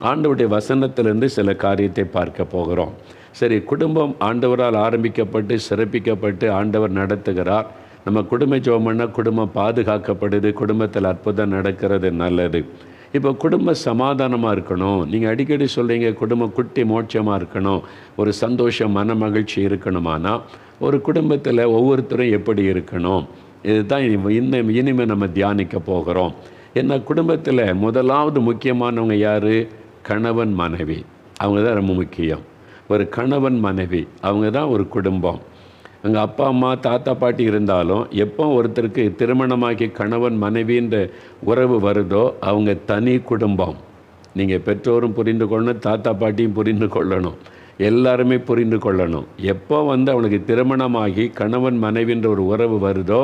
ஆண்டவருடைய வசனத்திலிருந்து சில காரியத்தை பார்க்க போகிறோம். சரி குடும்பம் ஆண்டவரால் ஆரம்பிக்கப்பட்டு சிறப்பிக்கப்பட்டு ஆண்டவர் நடத்துகிறார். நம்ம குடும்ப ஜோமன்னா குடும்பம் பாதுகாக்கப்படுது குடும்பத்தில் அற்புதம் நடக்கிறது நல்லது. இப்போ குடும்ப சமாதானமாக இருக்கணும். நீங்கள் அடிக்கடி சொல்கிறீங்க குடும்பம் குட்டி மோட்சமாக இருக்கணும். ஒரு சந்தோஷம் மன மகிழ்ச்சி இருக்கணுமானா ஒரு குடும்பத்தில் ஒவ்வொருத்தரும் எப்படி இருக்கணும்? இதுதான் இனி- இன்னும் இனிமேல் நம்ம தியானிக்க போகிறோம். என்ன குடும்பத்தில் முதலாவது முக்கியமானவங்க யார்? கணவன் மனைவி. அவங்க தான் ரொம்ப முக்கியம். ஒரு கணவன் மனைவி அவங்க தான் ஒரு குடும்பம். எங்கள் அப்பா அம்மா தாத்தா பாட்டி இருந்தாலும் எப்போ ஒருத்தருக்கு திருமணமாக்கி கணவன் மனைவின்ற உறவு வருதோ அவங்க தனி குடும்பம். நீங்கள் பெற்றோரும் புரிந்து கொள்ளணும் தாத்தா பாட்டியும் புரிந்து கொள்ளணும். எல்லாருமே புரிந்து கொள்ளணும். எப்போ வந்து அவனுக்கு திருமணமாகி கணவன் மனைவின்ற ஒரு உறவு வருதோ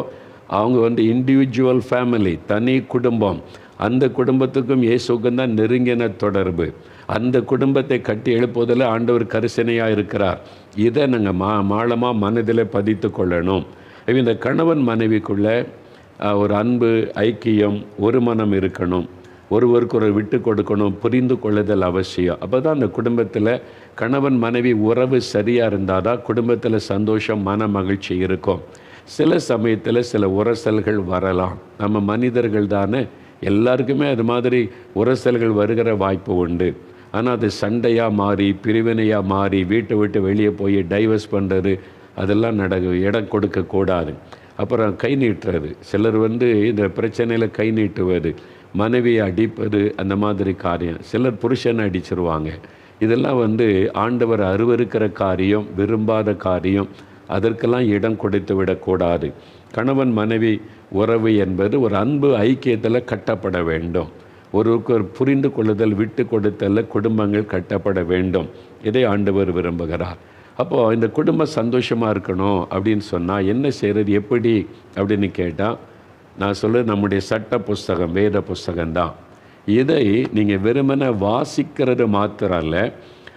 அவங்க வந்து இண்டிவிஜுவல் ஃபேமிலி தனி குடும்பம். அந்த குடும்பத்துக்கும் இயேசுக்கும் தான் நெருங்கின தொடர்பு. அந்த குடும்பத்தை கட்டி எழுப்புவதில் ஆண்டவர் கரிசனையாக இருக்கிறார். இதை நாங்கள் மா மாளமாக மனதில் பதித்து கொள்ளணும். இந்த கணவன் மனைவிக்குள்ள ஒரு அன்பு ஐக்கியம் ஒரு மனம் இருக்கணும். ஒருவருக்கு ஒரு விட்டு கொடுக்கணும் புரிந்து கொள்ளுதல் அவசியம். அப்போ தான் அந்த குடும்பத்தில் கணவன் மனைவி உறவு சரியாக இருந்தால் தான் குடும்பத்தில் சந்தோஷம் மன மகிழ்ச்சி இருக்கும். சில சமயத்தில் சில உரசல்கள் வரலாம். நம்ம மனிதர்கள் தானே எல்லாருக்குமே அது மாதிரி உரசல்கள் வருகிற வாய்ப்பு உண்டு. ஆனால் அது சண்டையாக மாறி பிரிவினையாக மாறி வீட்டை விட்டு வெளியே போய் டைவர்ஸ் பண்ணுறது அதெல்லாம் நடக்கு இடம் கொடுக்கக்கூடாது அப்புறம் கை நீட்டுறது. சிலர் வந்து இந்த பிரச்சனையில் கை நீட்டுவது மனைவியை அடிப்பது அந்த மாதிரி காரியம். சிலர் புருஷனை அடிச்சிருவாங்க. இதெல்லாம் வந்து ஆண்டவர் அருவருக்கிற காரியம் விரும்பாத காரியம். அதற்கெல்லாம் இடம் கொடுத்து விடக்கூடாது. கணவன் மனைவி உறவு என்பது ஒரு அன்பு ஐக்கியத்தில் கட்டப்பட வேண்டும். ஒருவருக்கு ஒரு புரிந்து கொள்ளுதல் விட்டு கொடுத்தல்ல குடும்பங்கள் கட்டப்பட வேண்டும். இதை ஆண்டவர் விரும்புகிறார். அப்போது இந்த குடும்பம் சந்தோஷமாக இருக்கணும் அப்படின்னு சொன்னால் என்ன செய்கிறது எப்படி அப்படின்னு கேட்டால் நான் சொல்ல நம்முடைய சட்ட புஸ்தகம் வேத புஸ்தகம்தான் இதை நீங்கள் வெறுமனே வாசிக்கிறது மாத்திரம் அல்ல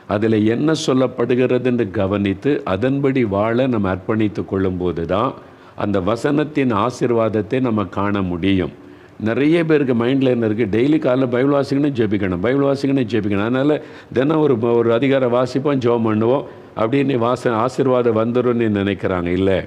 அதில் என்ன சொல்லப்படுகிறதுன்னு கவனித்து அதன்படி வாழ நம்ம அர்ப்பணித்து கொள்ளும்போது தான் அந்த வசனத்தின் ஆசீர்வாதத்தை நம்ம காண முடியும். நிறைய பேருக்கு மைண்டில் என்ன இருக்குது டெய்லி காலைல பைபிள் வாசிக்கணும் ஜெபிக்கணும். பைபிள் வாசிக்கணும் ஜெபிக்கணும். அதனால் தினம் ஒரு ஒரு அதிகாரம் வாசிப்போம் ஜெபம் பண்ணுவோம். அப்படின்னு வாச ஆசிர்வாதம் வந்துடும் நினைக்கிறாங்க. இல்லை.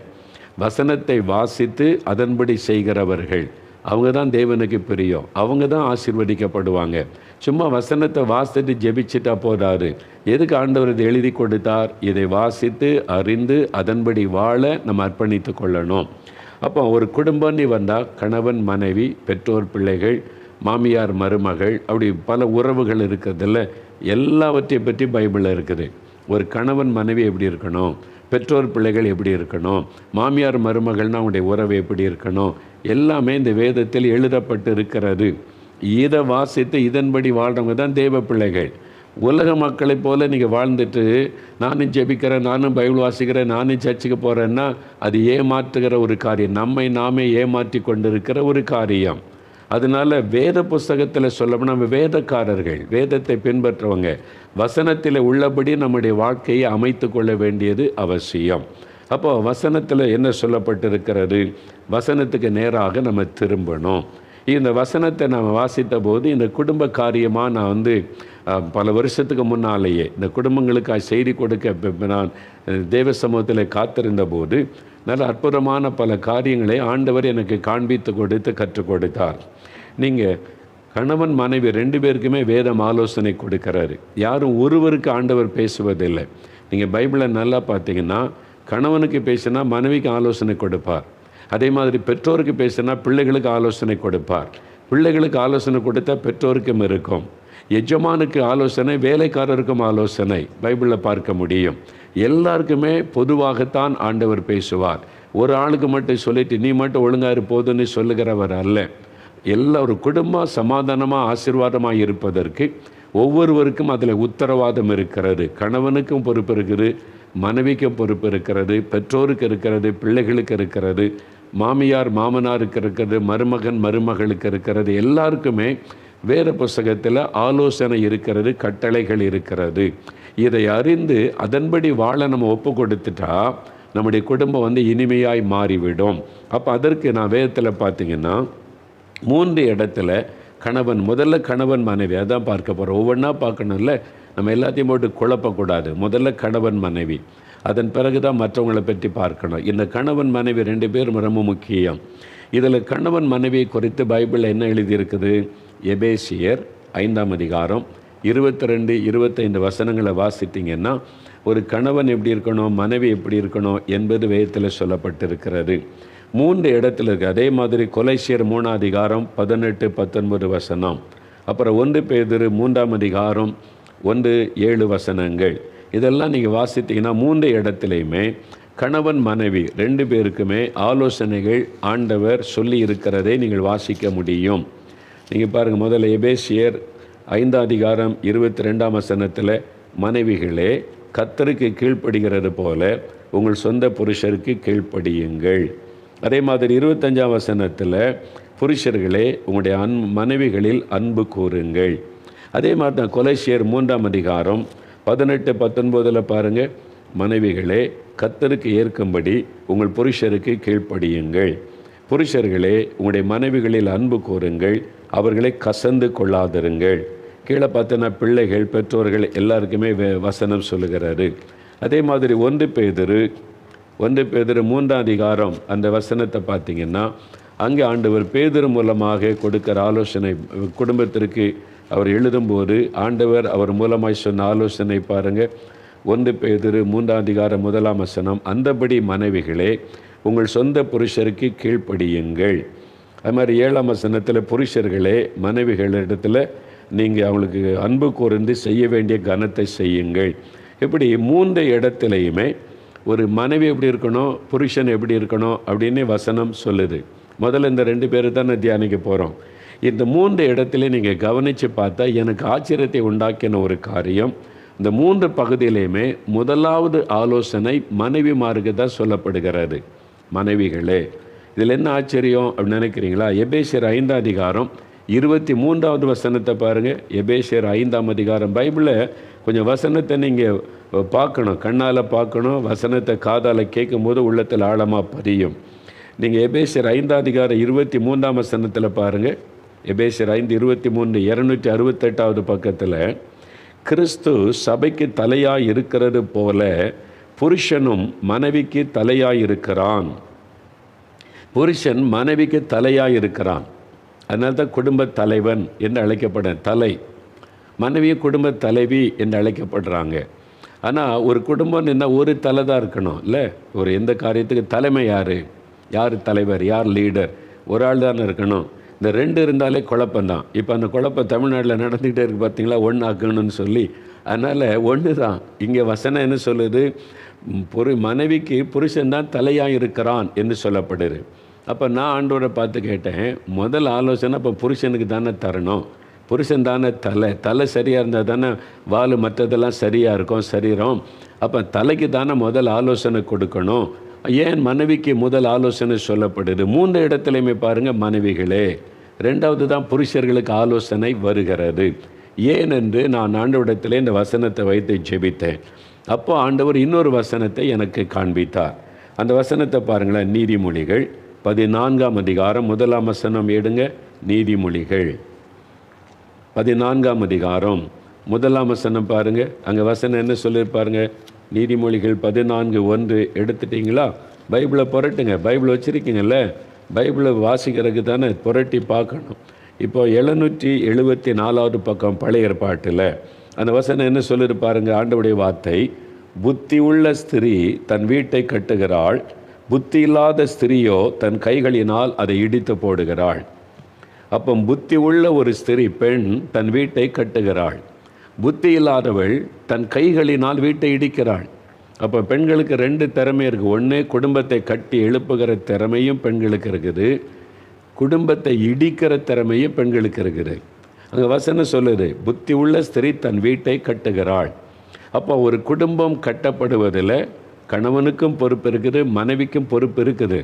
வசனத்தை வாசித்து அதன்படி செய்கிறவர்கள். அவங்க தான் தேவனுக்கு பிரியம். அவங்க தான் ஆசிர்வதிக்கப்படுவாங்க. சும்மா வசனத்தை வாசித்து ஜெபிச்சுட்டா போதாது. எதுக்கு ஆண்டவர் இதை எழுதி கொடுத்தார்? இதை வாசித்து அறிந்து அதன்படி வாழ நம்ம அர்ப்பணித்து கொள்ளணும். அப்போ ஒரு குடும்பம்னு வந்தால் கணவன் மனைவி பெற்றோர் பிள்ளைகள் மாமியார் மருமகள் அப்படி பல உறவுகள் இருக்கிறதில்ல எல்லாவற்றை பற்றி பைபிளில் இருக்குது. ஒரு கணவன் மனைவி எப்படி இருக்கணும்? பெற்றோர் பிள்ளைகள் எப்படி இருக்கணும்? மாமியார் மருமகள்னா அவங்களுடைய உறவு எப்படி இருக்கணும்? எல்லாமே இந்த வேதத்தில் எழுதப்பட்டு இருக்கிறது இதை வாசித்து இதன்படி வாழ்கிறவங்க தான் தெய்வ பிள்ளைகள். உலக மக்களைப் போல் நீங்கள் வாழ்ந்துட்டு நானும் ஜெபிக்கிறேன் நானும் பைபிள் வாசிக்கிறேன் நானும் சர்ச்சுக்கு போகிறேன்னா அது ஏமாற்றுகிற ஒரு காரியம். நம்மை நாமே ஏமாற்றி கொண்டிருக்கிற ஒரு காரியம். அதனால வேத புஸ்தகத்தில் சொல்லப்போனால் நம்ம வேதக்காரர்கள் வேதத்தை பின்பற்றுறவங்க வசனத்தில் உள்ளபடி நம்முடைய வாழ்க்கையை அமைத்து கொள்ள வேண்டியது அவசியம். அப்போ வசனத்தில் என்ன சொல்லப்பட்டிருக்கிறது? வசனத்துக்கு நேராக நம்ம திரும்பணும். இந்த வசனத்தை நான் வாசித்த போது இந்த குடும்ப காரியமாக நான் வந்து பல வருஷத்துக்கு முன்னாலேயே இந்த குடும்பங்களுக்காக செய்தி கொடுக்க நான் தேவ சமூகத்தில் காத்திருந்த போது நல்ல அற்புதமான பல காரியங்களை ஆண்டவர் எனக்கு காண்பித்து கொடுத்து கற்றுக் கொடுத்தார். நீங்கள் கணவன் மனைவி ரெண்டு பேருக்குமே வேதம் ஆலோசனை கொடுக்கிறாரு. யாரும் ஒருவருக்கு ஆண்டவர் பேசுவதில்லை. நீங்கள் பைபிளை நல்லா பார்த்தீங்கன்னா கணவனுக்கு பேசினா மனைவிக்கு ஆலோசனை கொடுப்பார். அதே மாதிரி பெற்றோருக்கு பேசினா பிள்ளைகளுக்கு ஆலோசனை கொடுப்பார். பிள்ளைகளுக்கு ஆலோசனை கொடுத்தா பெற்றோருக்கும் இருக்கும். எஜமானுக்கு ஆலோசனை வேலைக்காரருக்கும் ஆலோசனை பைபிளில் பார்க்க முடியும். எல்லாருக்குமே பொதுவாகத்தான் ஆண்டவர் பேசுவார். ஒரு ஆளுக்கு மட்டும் சொல்லிட்டு நீ மட்டும் ஒழுங்காக இருப்போதுன்னு சொல்லுகிறவர் அல்ல. எல்லா ஒரு குடும்பம் சமாதானமாக ஆசீர்வாதமாக இருப்பதற்கு ஒவ்வொருவருக்கும் அதில் உத்தரவாதம் இருக்கிறது. கணவனுக்கும் பொறுப்பு இருக்குது மனைவிக்கும் பொறுப்பு இருக்கிறது பெற்றோருக்கு இருக்கிறது பிள்ளைகளுக்கு இருக்கிறது. மாமியார் மாமனாருக்கு இருக்கிறது மருமகன் மருமகளுக்கு இருக்கிறது எல்லாருக்குமே வேத புஸ்தகத்தில் ஆலோசனை இருக்கிறது கட்டளைகள் இருக்கிறது. இதை அறிந்து அதன்படி வாழ நம்ம ஒப்பு கொடுத்துட்டா நம்முடைய குடும்பம் வந்து இனிமையாய் மாறிவிடும். அப்போ அதற்கு நான் வேதத்தில் பார்த்தீங்கன்னா மூன்று இடத்துல கணவன் முதல்ல கணவன் மனைவி அதான் பார்க்க போகிறோம் ஒவ்வொன்றா பார்க்கணும்ல? நம்ம எல்லாத்தையும் போட்டு குழப்பக்கூடாது. முதல்ல கணவன் மனைவி. அதன் பிறகு தான் மற்றவங்களை பற்றி பார்க்கணும். இந்த கணவன் மனைவி ரெண்டு பேரும் ரொம்ப முக்கியம். இதில் கணவன் மனைவியை குறித்து பைபிளில் என்ன எழுதியிருக்குது? எபேசியர் ஐந்தாம் அதிகாரம் இருபத்தி ரெண்டு இருபத்தைந்து வசனங்களை வாசித்தீங்கன்னா ஒரு கணவன் எப்படி இருக்கணும் மனைவி எப்படி இருக்கணும் என்பது வேதத்தில் சொல்லப்பட்டிருக்கிறது. மூன்று இடத்துல இருக்குது அதே மாதிரி கொலைசியர் மூணாம் அதிகாரம் பதினெட்டு பத்தொன்பது வசனம். அப்புறம் ஒன்று பேதிரு மூன்றாம் அதிகாரம் ஒன்று ஏழு வசனங்கள். இதெல்லாம் நீங்கள் வாசித்தீங்கன்னா மூன்று இடத்துலையுமே கணவன் மனைவி ரெண்டு பேருக்குமே ஆலோசனைகள் ஆண்டவர் சொல்லி இருக்கிறதை நீங்கள் வாசிக்க முடியும். நீங்கள் பாருங்கள் முதல்ல எபேசியர் ஐந்தாம் அதிகாரம் இருபத்தி ரெண்டாம் வசனத்தில் மனைவிகளே கத்தருக்கு கீழ்ப்படுகிறது போல உங்கள் சொந்த புருஷருக்கு கீழ்ப்படியுங்கள். அதே மாதிரி இருபத்தஞ்சாம் வசனத்தில் புருஷர்களே உங்களுடைய அன் மனைவிகளில் அன்பு கூறுங்கள். அதே மாதிரி தான் கொலைசியர் மூன்றாம் அதிகாரம் பதினெட்டு பத்தொன்பதில் பாருங்கள் மனைவிகளே கத்தருக்கு ஏற்கும்படி உங்கள் புருஷருக்கு கீழ்ப்படியுங்கள். புருஷர்களே உங்களுடைய மனைவிகளில் அன்பு கூறுங்கள் அவர்களை கசந்து கொள்ளாதிருங்கள். கீழே பார்த்தோன்னா பிள்ளைகள் பெற்றோர்கள் எல்லாருக்குமே வசனம் சொல்லுகிறாரு. அதே மாதிரி ஒன்று பேதிரு ஒன்று பேதிரு மூன்றாம் அதிகாரம் அந்த வசனத்தை பார்த்தீங்கன்னா அங்கே ஆண்டவர் பேதர் மூலமாக கொடுக்கிற ஆலோசனை குடும்பத்திற்கு அவர் எழுதும்போது ஆண்டவர் அவர் மூலமாய் சொன்ன ஆலோசனை பாருங்கள் ஒன்று பேதிரு மூன்றாம் அதிகாரம் முதலாம் வசனம் அந்தபடி மனைவிகளே உங்கள் சொந்த புருஷருக்கு கீழ்ப்படியுங்கள். அது மாதிரி ஏழாம் வசனத்தில் புருஷர்களே மனைவிகளிடத்தில் நீங்கள் அவங்களுக்கு அன்பு கூர்ந்து செய்ய வேண்டிய கனத்தை செய்யுங்கள். இப்படி மூன்று இடத்துலையுமே ஒரு மனைவி எப்படி இருக்கணும் புருஷன் எப்படி இருக்கணும் அப்படின்னு வசனம் சொல்லுது. முதல்ல இந்த ரெண்டு பேரை தானே தியானிக்க போகிறோம் இந்த மூன்று இடத்துல நீங்கள் கவனித்து பார்த்தா எனக்கு ஆச்சரியத்தை உண்டாக்கின ஒரு காரியம். இந்த மூன்று பகுதியிலையுமே முதலாவது ஆலோசனை மனைவிமாருக்கு தான் சொல்லப்படுகிறது. மனைவிகளே இதில் என்ன ஆச்சரியம் அப்படின்னு நினைக்கிறீங்களா? எபேசியர் ஐந்தாம் அதிகாரம் இருபத்தி மூன்றாவது வசனத்தை பாருங்கள் எபேசியர் ஐந்தாம் அதிகாரம் பைபிளில் கொஞ்சம் வசனத்தை நீங்கள் பார்க்கணும் கண்ணால் பார்க்கணும். வசனத்தை காதால் கேட்கும்போது உள்ளத்தில் ஆழமாக பதியும். நீங்கள் எபேசியர் ஐந்தாம் அதிகாரம் இருபத்தி மூன்றாம் வசனத்தில் பாருங்கள் எபேசியர் ஐந்து இருபத்தி மூணு இரநூற்றி அறுபத்தெட்டாவது பக்கத்தில் கிறிஸ்து சபைக்கு தலையாக இருக்கிறது போல புருஷனும் மனைவிக்கு தலையாக இருக்கிறான். புருஷன் மனைவிக்கு தலையாக இருக்கிறான். அதனால தான் குடும்ப தலைவன் என்று அழைக்கப்பட தலை. மனைவி குடும்ப தலைவி என்று அழைக்கப்படுறாங்க. ஆனால் ஒரு குடும்பம் என்ன ஒரு தலை தான் இருக்கணும் இல்லை? ஒரு எந்த காரியத்துக்கு தலைமை யார்? யார் தலைவர்? யார் லீடர் ஒரு ஆள் தானே இருக்கணும். இந்த ரெண்டு இருந்தாலே குழப்பம்தான். இப்போ அந்த குழப்பம் தமிழ்நாட்டில் நடந்துக்கிட்டே இருக்கு பார்த்தீங்களா ஒன்று ஆக்கணும்னு சொல்லி. அதனால் ஒன்று தான் இங்கே வசனம் என்ன சொல்லுது? பொரு மனைவிக்கு புருஷன் தான் தலையாக இருக்கிறான் என்று சொல்லப்படுது. அப்போ நான் ஆண்டோரை பார்த்து கேட்டேன். முதல் ஆலோசனை அப்போ புருஷனுக்கு தானே தரணும்? புருஷன் தானே தலை. தலை சரியாக இருந்தால் தானே வால் மற்றதெல்லாம் சரியாக இருக்கும் சரீரம். அப்போ தலைக்கு தானே முதல் ஆலோசனை கொடுக்கணும்? ஏன் மனைவிக்கு முதல் ஆலோசனை சொல்லப்படுது? மூன்று இடத்துலையுமே பாருங்கள் மனைவிகளே. ரெண்டாவது தான் புருஷர்களுக்கு ஆலோசனை வருகிறது. ஏனென்று நான் ஆண்டவிடத்தில் இந்த வசனத்தை வைத்து ஜெபித்தேன். அப்போ ஆண்டவர் இன்னொரு வசனத்தை எனக்கு காண்பித்தார். அந்த வசனத்தை பாருங்களேன் நீதிமொழிகள் பதினான்காம் அதிகாரம் முதலாம் வசனம் எடுங்க நீதிமொழிகள். பதினான்காம் அதிகாரம் முதலாம் வசனம் பாருங்கள் அங்கே வசனம் என்ன சொல்லியிருப்பாருங்க நீதிமொழிகள் பதினான்கு ஒன்று எடுத்துட்டீங்களா? பைபிளை புரட்டுங்க பைபிள் வச்சுருக்கீங்கல்ல? பைபிளை வாசிக்கிறதுக்கு தானே புரட்டி பார்க்கணும். இப்போ எழுநூற்றி எழுபத்தி நாலாவது பக்கம் பழைய ஏற்பாட்டில் அந்த வசனம் என்ன சொல்லியிருப்பாருங்க ஆண்டவுடைய வார்த்தை புத்தி உள்ள ஸ்திரீ தன் வீட்டை கட்டுகிறாள் புத்தி இல்லாத ஸ்திரீயோ தன் கைகளினால் அதை இடித்து போடுகிறாள். அப்போ புத்தி உள்ள ஒரு ஸ்திரீ பெண் தன் வீட்டை கட்டுகிறாள். புத்தி இல்லாதவள் தன் கைகளினால் வீட்டை இடிக்கிறாள். அப்போ பெண்களுக்கு ரெண்டு திறமை இருக்குது ஒன்று குடும்பத்தை கட்டி எழுப்புகிற திறமையும் பெண்களுக்கு இருக்குது. குடும்பத்தை இடிக்கிற திறமையும் பெண்களுக்கு இருக்குது. அங்கே வசனம் சொல்லுது புத்தி உள்ள ஸ்திரீ தன் வீட்டை கட்டுகிறாள். அப்போ ஒரு குடும்பம் கட்டப்படுவதில் கணவனுக்கும் பொறுப்பு இருக்குது மனைவிக்கும் பொறுப்பு இருக்குது.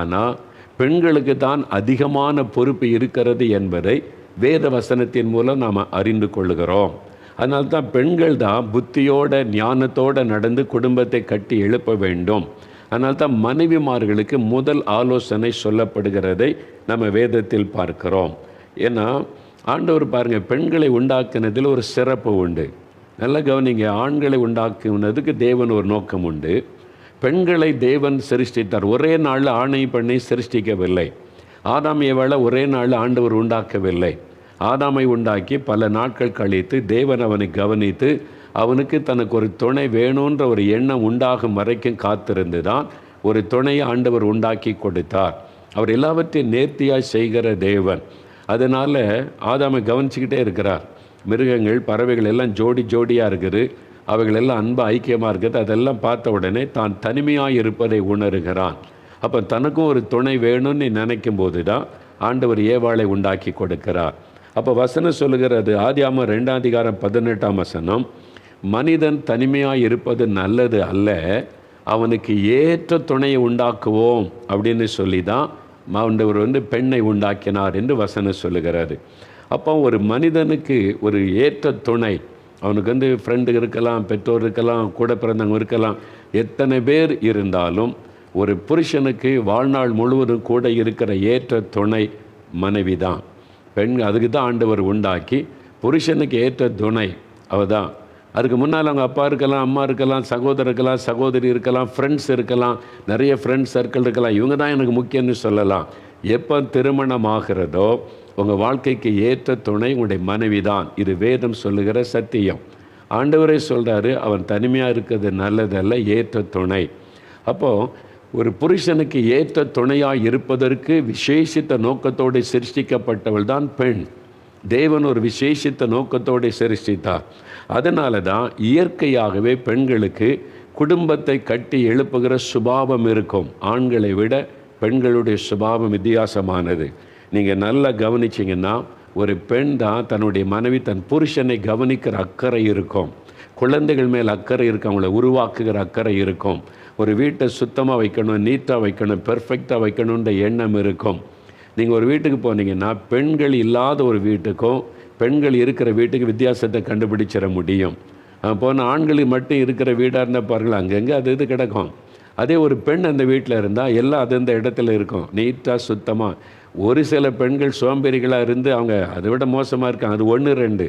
ஆனால் பெண்களுக்கு தான் அதிகமான பொறுப்பு இருக்கிறது என்பதை வேத வசனத்தின் மூலம் நாம் அறிந்து கொள்கிறோம். அதனால தான் பெண்கள் தான் புத்தியோட ஞானத்தோட நடந்து குடும்பத்தை கட்டி எழுப்ப வேண்டும். அதனால தான் மனைவிமார்களுக்கு முதல் ஆலோசனை சொல்லப்படுகிறதை நம்ம வேதத்தில் பார்க்கிறோம். ஏன்னா ஆண்டவர் பாருங்கள் பெண்களை உண்டாக்குனதில் ஒரு சிறப்பு உண்டு. நல்லா கவனிங்க ஆண்களை உண்டாக்குனதுக்கு தேவன் ஒரு நோக்கம் உண்டு. பெண்களை தேவன் சிருஷ்டித்தார். ஒரே நாளில் ஆணை பெண்ணை சிருஷ்டிக்கவில்லை. ஆதாம் ஏவாளை ஒரே நாளில் ஆண்டவர் உண்டாக்கவில்லை. ஆதாமை உண்டாக்கி பல நாட்கள் கழித்து தேவன் அவனை கவனித்து அவனுக்கு தனக்கு ஒரு துணை வேணுன்ற ஒரு எண்ணம் உண்டாகும் வரைக்கும் காத்திருந்து தான் ஒரு துணையை ஆண்டவர் உண்டாக்கி கொடுத்தார். அவர் எல்லாவற்றையும் நேர்த்தியாக செய்கிற தேவன். அதனால் ஆதாமை கவனிச்சுக்கிட்டே இருக்கிறார். மிருகங்கள் பறவைகள் எல்லாம் ஜோடி ஜோடியாக இருக்குது. அவைகளெல்லாம் அன்பு ஐக்கியமாக இருக்குது. அதெல்லாம் பார்த்த உடனே தான் தனிமையாக இருப்பதை உணர்கிறான். அப்போ தனக்கும் ஒரு துணை வேணும்னு நினைக்கும் போது தான் ஆண்டவர் ஏவாளை உண்டாக்கி கொடுக்கிறார். அப்போ வசனம் சொல்லுகிறது ஆதியாம ரெண்டாம் அதிகாரம் பதினெட்டாம் வசனம் மனிதன் தனிமையாக இருப்பது நல்லது அல்ல அவனுக்கு ஏற்ற துணையை உண்டாக்குவோம் அப்படின்னு சொல்லி தான் ஆண்டவர் வந்து பெண்ணை உண்டாக்கினார் என்று வசனம் சொல்லுகிறாரு அப்போ ஒரு மனிதனுக்கு ஒரு ஏற்ற துணை அவனுக்கு வந்து ஃப்ரெண்டு இருக்கலாம் பெற்றோர் இருக்கலாம் கூட பிறந்தவங்க இருக்கலாம் எத்தனை பேர் இருந்தாலும் ஒரு புருஷனுக்கு வாழ்நாள் முழுவதும் கூட இருக்கிற ஏற்ற துணை மனைவி தான் பெண் அதுக்கு தான் ஆண்டவர் உண்டாக்கி புருஷனுக்கு ஏற்ற துணை அவ தான் அதுக்கு முன்னால் அவங்க அப்பா இருக்கலாம் அம்மா இருக்கலாம் சகோதரர் இருக்கலாம் சகோதரி இருக்கலாம் ஃப்ரெண்ட்ஸ் இருக்கலாம் நிறைய ஃப்ரெண்ட்ஸ் சர்க்கிள் இருக்கலாம். இவங்க தான் எனக்கு முக்கியம்னு சொல்லலாம். எப்போ திருமணம் ஆகிறதோ உங்கள் வாழ்க்கைக்கு ஏற்ற துணை உங்களுடைய மனைவி தான் இது வேதம் சொல்லுகிற சத்தியம். ஆண்டவரே சொல்கிறாரு அவன் தனிமையாக இருக்கிறது நல்லதல்ல ஏற்ற துணை. அப்போது ஒரு புருஷனுக்கு ஏற்ற துணையாக இருப்பதற்கு விசேஷித்த நோக்கத்தோடு சிருஷ்டிக்கப்பட்டவள் தான் பெண். தேவன் ஒரு விசேஷித்த நோக்கத்தோடு சிருஷ்டித்தார். அதனால தான் இயற்கையாகவே பெண்களுக்கு குடும்பத்தை கட்டி எழுப்புகிற சுபாவம் இருக்கும். ஆண்களை விட பெண்களுடைய சுபாவம் வித்தியாசமானது. நீங்கள் நல்லா கவனிச்சிங்கன்னா ஒரு பெண் தான் தன்னுடைய மனைவி தன் புருஷனை கவனிக்கிற அக்கறை இருக்கும். குழந்தைகள் மேல் அக்கறை இருக்கும் அவங்கள உருவாக்குகிற அக்கறை இருக்கும். ஒரு வீட்டை சுத்தமாக வைக்கணும் நீட்டாக வைக்கணும் பெர்ஃபெக்டாக வைக்கணுன்ற எண்ணம் இருக்கும். நீங்கள் ஒரு வீட்டுக்கு போனீங்கன்னா பெண்கள் இல்லாத ஒரு வீட்டுக்கும் பெண்கள் இருக்கிற வீட்டுக்கு வித்தியாசத்தை கண்டுபிடிச்சிட முடியும். போன ஆண்களுக்கு மட்டும் இருக்கிற வீடாக இருந்தால் பாருங்கள் அங்கங்கே அது இது கிடக்கும். அதே ஒரு பெண் அந்த வீட்டில் இருந்தால் எல்லாம் அது அந்த இடத்துல இருக்கும். நீட்டாக சுத்தமாக ஒரு சில பெண்கள் சோம்பேறிகளாக இருந்து அவங்க அதை விட மோசமாக இருக்காங்க. அது ஒன்று ரெண்டு.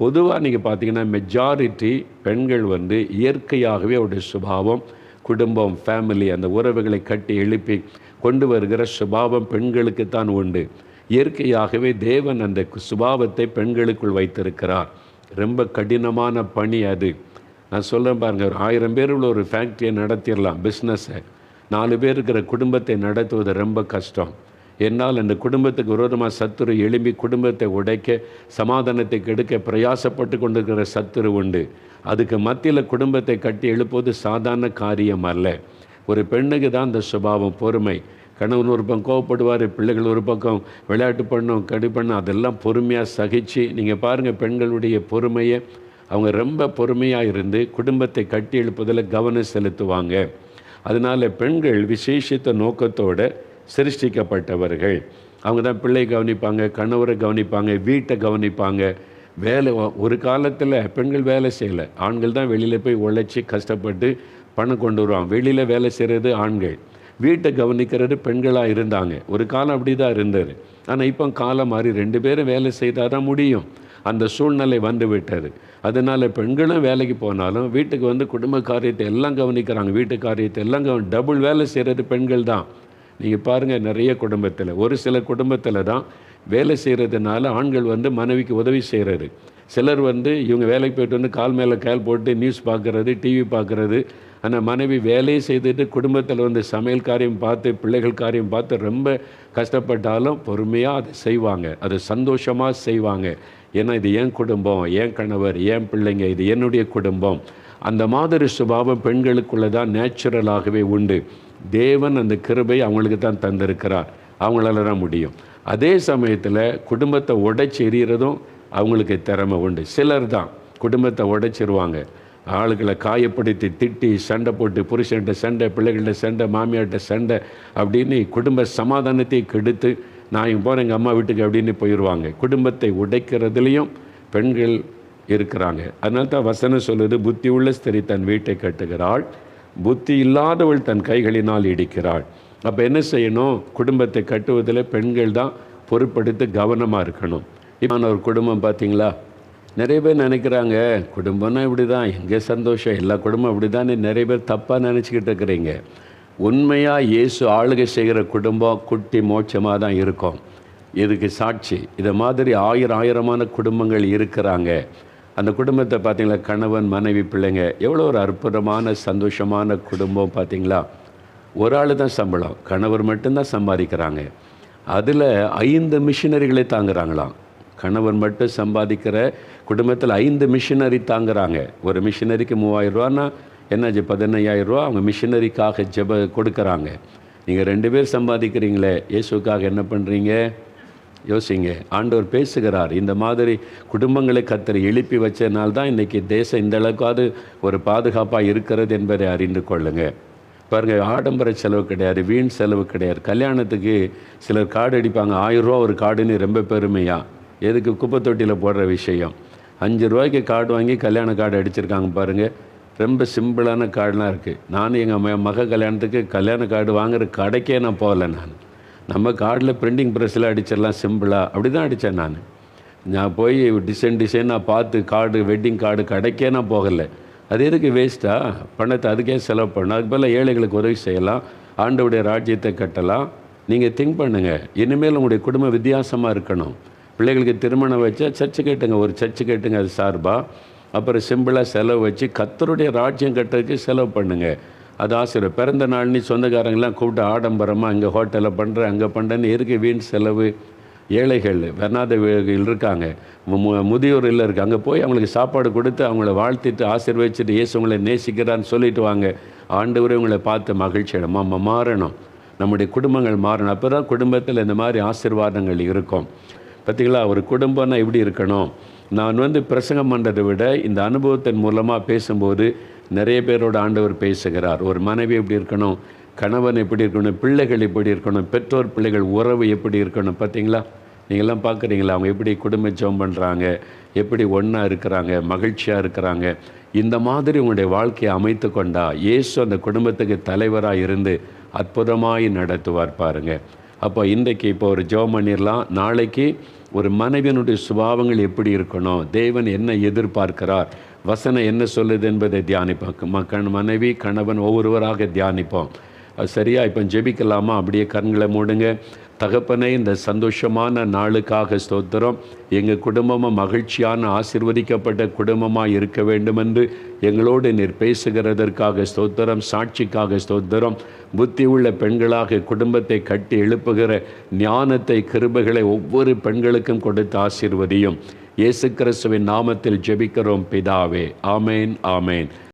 பொதுவாக நீங்கள் பார்த்தீங்கன்னா மெஜாரிட்டி பெண்கள் வந்து இயற்கையாகவே அவருடைய சுபாவம் குடும்பம் ஃபேமிலி அந்த உறவுகளை கட்டி எழுப்பி கொண்டு வருகிற சுபாவம் பெண்களுக்கு தான் உண்டு. இயற்கையாகவே தேவன் அந்த சுபாவத்தை பெண்களுக்குள் வைத்திருக்கிறார். ரொம்ப கடினமான பணி அது. நான் சொல்கிறேன் பாருங்கள் ஒரு ஆயிரம் பேர் உள்ள ஒரு ஃபேக்ட்ரியை நடத்திடலாம் பிஸ்னஸை நாலு பேர் இருக்கிற குடும்பத்தை நடத்துவது ரொம்ப கஷ்டம். என்னால் அந்த குடும்பத்துக்கு விரோதமாக சத்துரு எழும்பி குடும்பத்தை உடைக்க சமாதானத்தை கெடுக்க பிரயாசப்பட்டு கொண்டிருக்கிற சத்துரு உண்டு. அதுக்கு மத்தியில் குடும்பத்தை கட்டி எழுப்புவது சாதாரண காரியம் அல்ல. ஒரு பெண்ணுக்கு தான் அந்த சுபாவம் பொறுமை. கணவன் ஒரு பக்கம் கோவப்படுவார் பிள்ளைகள் ஒரு பக்கம் விளையாட்டு பண்ணும் கடி பண்ணும் அதெல்லாம் பொறுமையாக சகிச்சு நீங்கள் பாருங்கள் பெண்களுடைய பொறுமையை. அவங்க ரொம்ப பொறுமையாக இருந்து குடும்பத்தை கட்டி எழுப்புதில் கவனம் செலுத்துவாங்க. அதனால் பெண்கள் விசேஷித்த நோக்கத்தோடு சிருஷ்டிக்கப்பட்டவர்கள். அவங்க தான் பிள்ளை கவனிப்பாங்க கணவரை கவனிப்பாங்க வீட்டை கவனிப்பாங்க. வேலை ஒரு காலத்தில் பெண்கள் வேலை செய்யலை. ஆண்கள் தான் வெளியில் போய் உழைச்சி கஷ்டப்பட்டு பணம் கொண்டு வருவாங்க. வெளியில் வேலை செய்கிறது ஆண்கள். வீட்டை கவனிக்கிறது பெண்களாக இருந்தாங்க. ஒரு காலம் அப்படி தான் இருந்தது. ஆனால் இப்போ காலம் மாறி ரெண்டு பேரும் வேலை செய்தால் தான் முடியும். அந்த சூழ்நிலை வந்து விட்டது. அதனால் பெண்களும் வேலைக்கு போனாலும் வீட்டுக்கு வந்து குடும்ப காரியத்தை எல்லாம் கவனிக்கிறாங்க. வீட்டு காரியத்தை எல்லாம் கவனி டபுள் வேலை செய்கிறது பெண்கள் தான். நீங்கள் பாருங்கள் நிறைய குடும்பத்தில். ஒரு சில குடும்பத்தில் தான் வேலை செய்கிறதுனால ஆண்கள் வந்து மனைவிக்கு உதவி செய்கிறது சிலர் வந்து இவங்க வேலைக்கு போயிட்டு வந்து கால் மேலே கால் போட்டு நியூஸ் பார்க்குறது டிவி பார்க்குறது ஆனால் மனைவி வேலையை செய்துட்டு குடும்பத்தில் வந்து சமையல் காரியம் பார்த்து பிள்ளைகள் காரியம் பார்த்து ரொம்ப கஷ்டப்பட்டாலும் பொறுமையாக அதை செய்வாங்க. அதை சந்தோஷமாக செய்வாங்க. ஏன்னா இது என் குடும்பம் என் கணவர் என் பிள்ளைங்க இது என்னுடைய குடும்பம். அந்த மாதிரி சுபாவம் பெண்களுக்குள்ளே தான் நேச்சுரலாகவே உண்டு. தேவன் அந்த கிருபை அவங்களுக்கு தான் தந்திருக்கிறார். அவங்களால தான் முடியும். அதே சமயத்தில் குடும்பத்தை உடைச்சி எறிகிறதும் அவங்களுக்கு திறமை உண்டு. சிலர் தான் குடும்பத்தை உடைச்சிருவாங்க. ஆளுகளை காயப்படுத்தி திட்டி சண்டை போட்டு புருஷன்கிட்ட சண்டை பிள்ளைகள்கிட்ட சண்டை மாமியார்கிட்ட சண்டை அப்படின்னு குடும்ப சமாதானத்தை கெடுத்து நான் இங்கே போகிறேன் எங்கள் அம்மா வீட்டுக்கு அப்படின்னு போயிடுவாங்க குடும்பத்தை உடைக்கிறதுலேயும் பெண்கள் இருக்கிறாங்க. அதனால தான் வசனம் சொல்லுது புத்தி உள்ள ஸ்திரி தன் வீட்டை கட்டுகிறாள் புத்தி இல்லாதவள் தன் கைகளினால் இடிக்கிறாள். அப்போ என்ன செய்யணும்? குடும்பத்தை கட்டுவதில் பெண்கள் தான் பொறுப்படுத்தி கவனமாக இருக்கணும். இப்போ ஒரு குடும்பம் பார்த்தீங்களா நிறைய பேர் நினைக்கிறாங்க குடும்பம்னா இப்படி தான் எங்கே சந்தோஷம்? எல்லா குடும்பம் இப்படி தான் நிறைய பேர் தப்பாக நினச்சிக்கிட்டு இருக்கிறீங்க. உண்மையாக இயேசு ஆளுகை செய்கிற குடும்பம் குட்டி மோட்சமாக தான் இருக்கும். இதுக்கு சாட்சி. இதை மாதிரி ஆயிரம் ஆயிரமான குடும்பங்கள் இருக்கிறாங்க. அந்த குடும்பத்தை பார்த்தீங்களா கணவன் மனைவி பிள்ளைங்க எவ்வளோ ஒரு அற்புதமான சந்தோஷமான குடும்பம் பார்த்தீங்களா? ஒரு ஆள் தான் சம்பளம் கணவர் மட்டும்தான் சம்பாதிக்கிறாங்க. அதில் ஐந்து மிஷினரிகளை தாங்குறாங்களாம். கணவன் மட்டும் சம்பாதிக்கிற குடும்பத்தில் ஐந்து மிஷினரி தாங்குறாங்க. ஒரு மிஷினரிக்கு மூவாயிரம் ரூபான்னா என்னாச்சு பதினையாயிரம் ரூபா? அவங்க மிஷினரிக்காக ஜெப கொடுக்குறாங்க. நீங்கள் ரெண்டு பேர் சம்பாதிக்கிறீங்களே இயேசுக்காக என்ன பண்ணுறீங்க யோசிங்க. ஆண்டவர் பேசுகிறார். இந்த மாதிரி குடும்பங்களை கத்தர் எழுப்பி வச்சதுனால தான் இன்றைக்கி தேசம் இந்த அளவுக்காவது ஒரு பாதுகாப்பாக இருக்கிறது என்பதை அறிந்து கொள்ளுங்க. பாருங்கள் ஆடம்பர செலவு கிடையாது வீண் செலவு கிடையாது. கல்யாணத்துக்கு சிலர் கார்டு அடிப்பாங்க. ஆயிரரூவா ஒரு கார்டுன்னு ரொம்ப பெருமையாக எதுக்கு குப்பை தொட்டியில் போடுற விஷயம்? அஞ்சு ரூபாய்க்கு கார்டு வாங்கி கல்யாண கார்டு அடிச்சிருக்காங்க பாருங்கள் ரொம்ப சிம்பிளான கார்டெலாம் இருக்குது நானும் எங்கள் மக கல்யாணத்துக்கு கல்யாண கார்டு வாங்குற கடைக்கே நான் போகல நான். நம்ம கார்டில் பிரிண்டிங் ப்ரெஸ்ஸில் அடிச்சிடலாம் சிம்பிளாக அப்படி தான் அடித்தேன் நான். நான் போய் டிசைன் டிசைனாக பார்த்து கார்டு வெட்டிங் கார்டு கடைக்கே நான் போகலை. அது எதுக்கு வேஸ்ட்டாக பணத்தை அதுக்கே செலவு பண்ணணும். அதுக்கு பதிலாக ஏழைகளுக்கு உதவி செய்யலாம். ஆண்டவுடைய ராஜ்யத்தை கட்டலாம். நீங்கள் திங்க் பண்ணுங்கள் இனிமேல் உங்களுடைய குடும்பம் வித்தியாசமாக இருக்கணும். பிள்ளைகளுக்கு திருமணம் வச்சா சர்ச்சு கேட்டுங்க. ஒரு சர்ச்சு கேட்டுங்க அது சார்பாக அப்புறம் சிம்பிளாக செலவு வச்சு கத்தருடைய ராஜ்யம் கட்டுறதுக்கு செலவு பண்ணுங்கள் அது ஆசிரியர் பிறந்த நாள்னு சொந்தக்காரங்களாம் கூப்பிட்டு ஆடம்பரமாக இங்கே ஹோட்டலில் பண்ணுறேன் அங்கே பண்ணுறேன்னு இருக்கு வீண் செலவு ஏழைகள் வெண்ணாத இருக்காங்க. மு- முதியோர் இல்லை இருக்குது அங்கே போய் அவங்களுக்கு சாப்பாடு கொடுத்து அவங்கள வாழ்த்திட்டு ஆசீர்வதிச்சுட்டு இயேசு உங்களை நேசிக்கிறான்னு சொல்லிட்டு வாங்க. ஆண்டவரே உங்களை பார்த்து மகிழ்ச்சி நம்ம மாறணும். நம்முடைய குடும்பங்கள் மாறணும். அப்போ தான் குடும்பத்தில் இந்த மாதிரி ஆசிர்வாதங்கள் இருக்கும். பார்த்தீங்களா ஒரு குடும்பம்னா எப்படி இருக்கணும்? நான் வந்து பிரசங்கம் பண்ணுறதை விட இந்த அனுபவத்தின் மூலமாக பேசும்போது நிறைய பேரோட ஆண்டவர் பேசுகிறார். ஒரு மனைவி எப்படி இருக்கணும்? கணவன் எப்படி இருக்கணும்? பிள்ளைகள் எப்படி இருக்கணும்? பெற்றோர் பிள்ளைகள் உறவு எப்படி இருக்கணும்? பார்த்தீங்களா நீங்கள்லாம் பார்க்குறீங்களா அவங்க எப்படி குடும்ப ஜெபம் பண்ணுறாங்க எப்படி ஒன்றா இருக்கிறாங்க? மகிழ்ச்சியாக இருக்கிறாங்க? இந்த மாதிரி உங்களுடைய வாழ்க்கையை அமைத்து கொண்டா இயேசு அந்த குடும்பத்துக்கு தலைவராக இருந்து அற்புதமாய் நடத்துவார் பாருங்க. அப்போ இன்றைக்கு இப்போ ஒரு ஜெபம் பண்ணிடலாம். நாளைக்கு ஒரு மனைவியினுடைய சுபாவங்கள் எப்படி இருக்கணும் தேவன் என்ன எதிர்பார்க்கிறார் வசனம் என்ன சொல்லுது என்பதை தியானிப்போம். மக்கள் மனைவி கணவன் ஒவ்வொருவராக தியானிப்போம். அது சரியா? இப்போ ஜெபிக்கலாமா? அப்படியே கண்களை மூடுங்க. தகப்பனே இந்த சந்தோஷமான நாளுக்காக ஸ்தோத்திரம். எங்கள் குடும்பமும் மகிழ்ச்சியான ஆசிர்வதிக்கப்பட்ட குடும்பமாக இருக்க வேண்டும் என்று எங்களோடு நீர் பேசுகிறதற்காக ஸ்தோத்திரம் சாட்சிக்காக ஸ்தோத்திரம். புத்தி உள்ள பெண்களாக குடும்பத்தை கட்டி எழுப்புகிற ஞானத்தை கிருபைகளை ஒவ்வொரு பெண்களுக்கும் கொடுத்து ஆசிர்வதியும். இயேசு கிறிஸ்துவின் நாமத்தில் ஜெபிக்கிறோம் பிதாவே. ஆமேன் ஆமேன்.